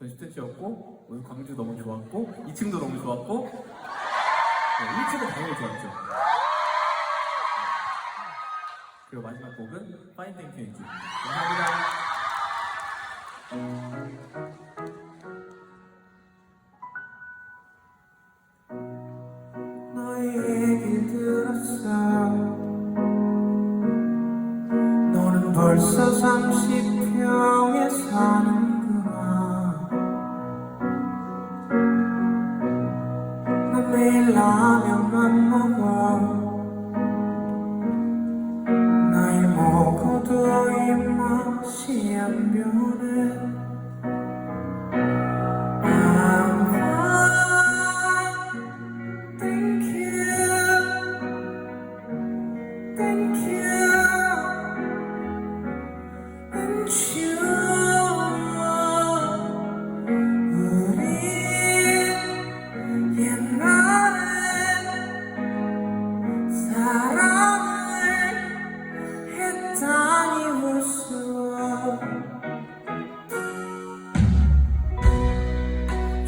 전 10cm였고 오늘 광주 너무 좋았고 2층도 너무 좋았고 네, 1층은 당연히 좋았죠. 네. 그리고 마지막 곡은 파인 땡큐인지 감사합니다. 너의 얘기 들었어 너는 벌써 30평에 사는 매일 라면만 먹어 나이 먹어도 입맛이 안 변해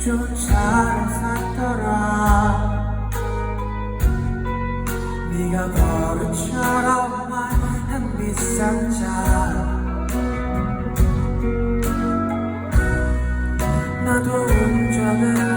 쫓아를 샀더라. 네가 버릇처럼 말한 비싼 차 나도 운전을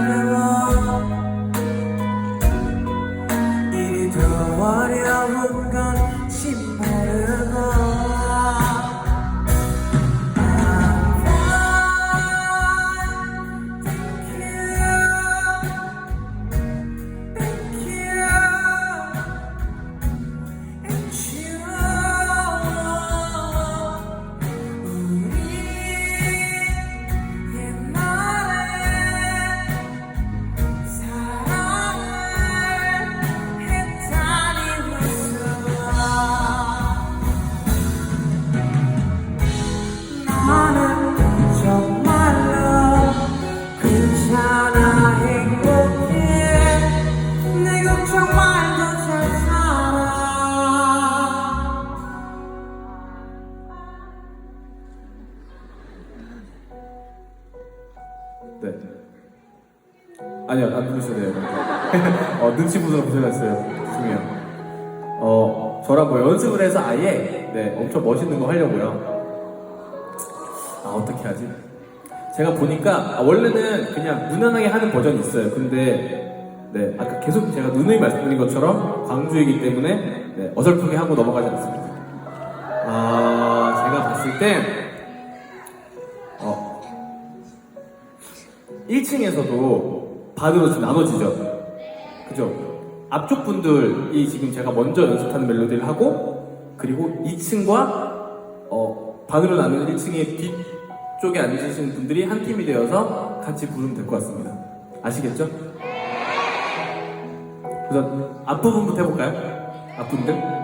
아니요, 안 부르셔도 돼요. 어, 눈치 보느라 고생했어요. 죄송해요. 어, 저랑 뭐 연습을 해서 아예, 네, 엄청 멋있는 거 하려고요. 아, 어떻게 하지? 제가 보니까, 아, 원래는 그냥 무난하게 하는 버전이 있어요. 근데, 네, 아까 계속 제가 누누이 말씀드린 것처럼 광주이기 때문에, 네, 어설프게 하고 넘어가지 않습니다. 아, 제가 봤을 땐, 어, 1층에서도 반으로 좀 나눠지죠. 그죠? 앞쪽 분들이 지금 제가 먼저 연습하는 멜로디를 하고, 그리고 2층과, 어, 반으로 나누는 1층의 뒤쪽에 앉으신 분들이 한 팀이 되어서 같이 부르면 될 것 같습니다. 아시겠죠? 그래서 앞부분부터 해볼까요? 앞분들?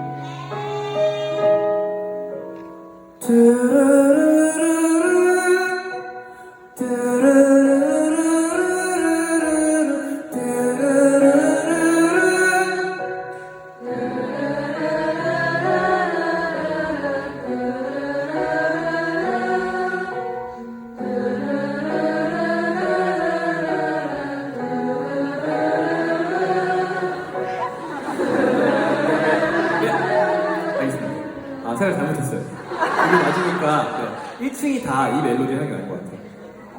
1층이 다 이 멜로디 하는 게 나을 것 같아요.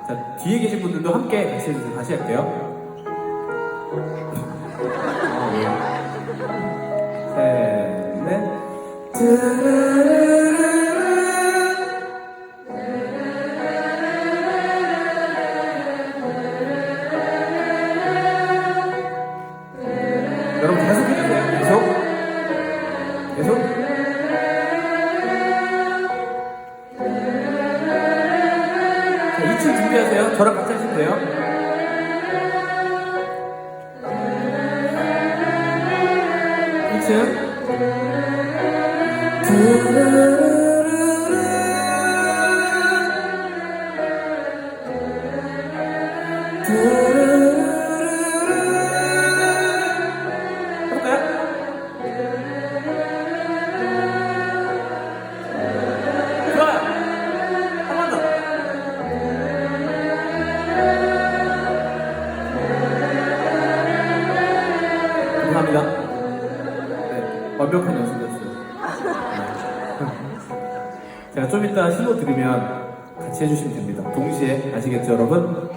자, 뒤에 계신 분들도 함께 같이 해주세요. 다시 할게요. 아, 셋, 넷. 돼요. 이층 해볼 완벽한 연습이었어요. 네. 제가 좀 이따 신호 들으면 같이 해주시면 됩니다. 동시에 아시겠죠, 여러분?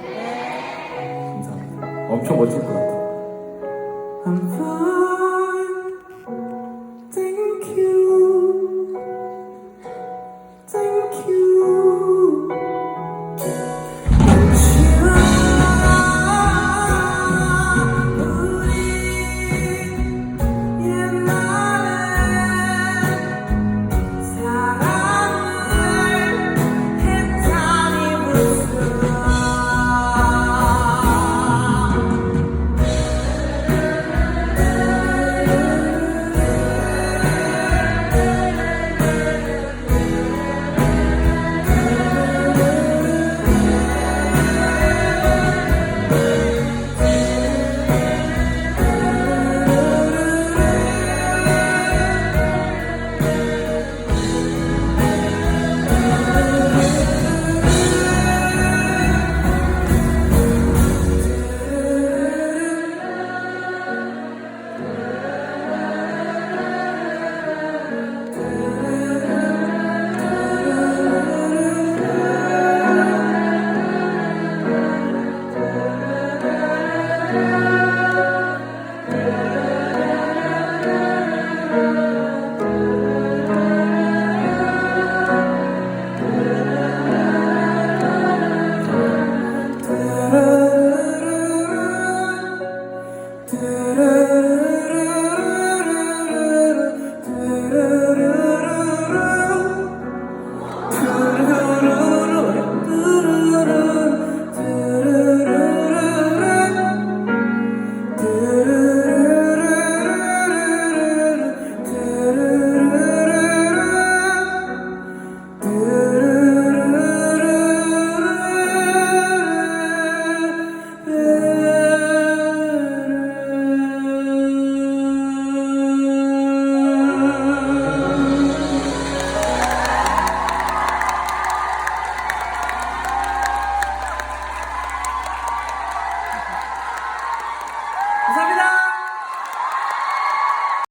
감사합니다. 엄청 멋질 것 같아요.